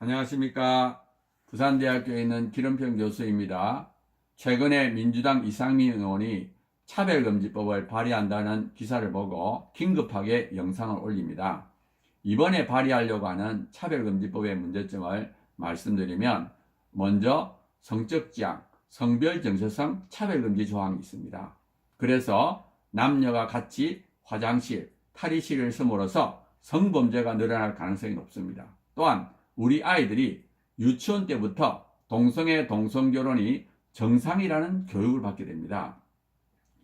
안녕하십니까. 부산대학교에 있는 기름평 교수입니다. 최근에 민주당 이상민 의원이 차별금지법을 발의한다는 기사를 보고 긴급하게 영상을 올립니다. 이번에 발의하려고 하는 차별금지법의 문제점을 말씀드리면 먼저 성적 지향, 성별 정체성 차별금지 조항이 있습니다. 그래서 남녀가 같이 화장실, 탈의실을 쓰므로써 성범죄가 늘어날 가능성이 높습니다. 또한 우리 아이들이 유치원 때부터 동성애 동성 결혼이 정상이라는 교육을 받게 됩니다.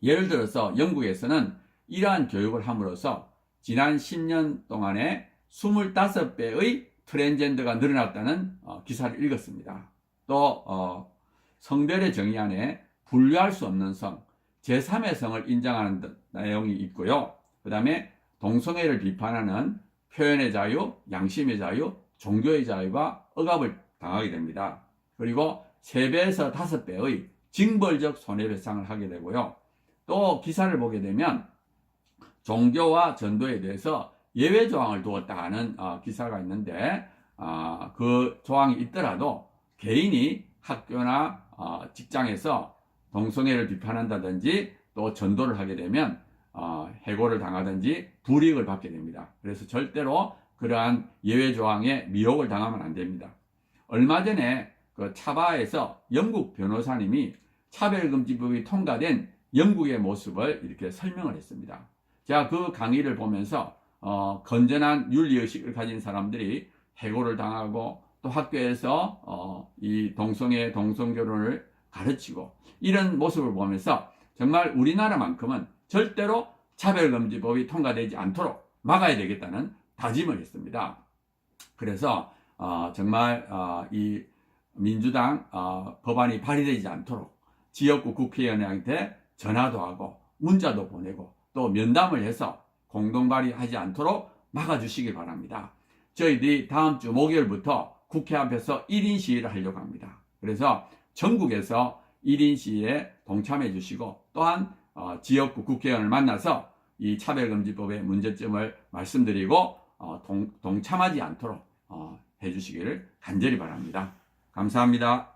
예를 들어서 영국에서는 이러한 교육을 함으로써 지난 10년 동안에 25배의 트랜젠더가 늘어났다는 어, 기사를 읽었습니다. 또 어, 성별의 정의 안에 분류할 수 없는 성, 제3의 성을 인정하는 듯 내용이 있고요. 그 다음에 동성애를 비판하는 표현의 자유, 양심의 자유, 종교의 자유가 억압을 당하게 됩니다. 그리고 3배에서 5배의 징벌적 손해배상을 하게 되고요. 또 기사를 보게 되면 종교와 전도에 대해서 예외 조항을 두었다 하는 어, 기사가 있는데 어, 그 조항이 있더라도 개인이 학교나 어, 직장에서 동성애를 비판한다든지 또 전도를 하게 되면 어, 해고를 당하든지 불이익을 받게 됩니다. 그래서 절대로 그러한 예외 조항에 미혹을 당하면 안 됩니다. 얼마 전에 그 차바에서 영국 변호사님이 차별금지법이 통과된 영국의 모습을 이렇게 설명을 했습니다. 제가 그 강의를 보면서 어, 건전한 윤리의식을 가진 사람들이 해고를 당하고 또 학교에서 어, 이 동성애, 동성결혼을 가르치고 이런 모습을 보면서 정말 우리나라만큼은 절대로 차별금지법이 통과되지 않도록 막아야 되겠다는 다짐을 했습니다. 그래서 어, 정말 어, 이 민주당 어, 법안이 발의되지 않도록 지역구 국회의원한테 전화도 하고 문자도 보내고 또 면담을 해서 공동 발의하지 않도록 막아주시기 바랍니다. 저희들이 다음 주 목요일부터 국회 앞에서 1인 시위를 하려고 합니다. 그래서 전국에서 1인 시위에 동참해 주시고 또한 어, 지역구 국회의원을 만나서 이 차별금지법의 문제점을 말씀드리고 어, 동, 동참하지 않도록 어, 해주시기를 간절히 바랍니다. 감사합니다.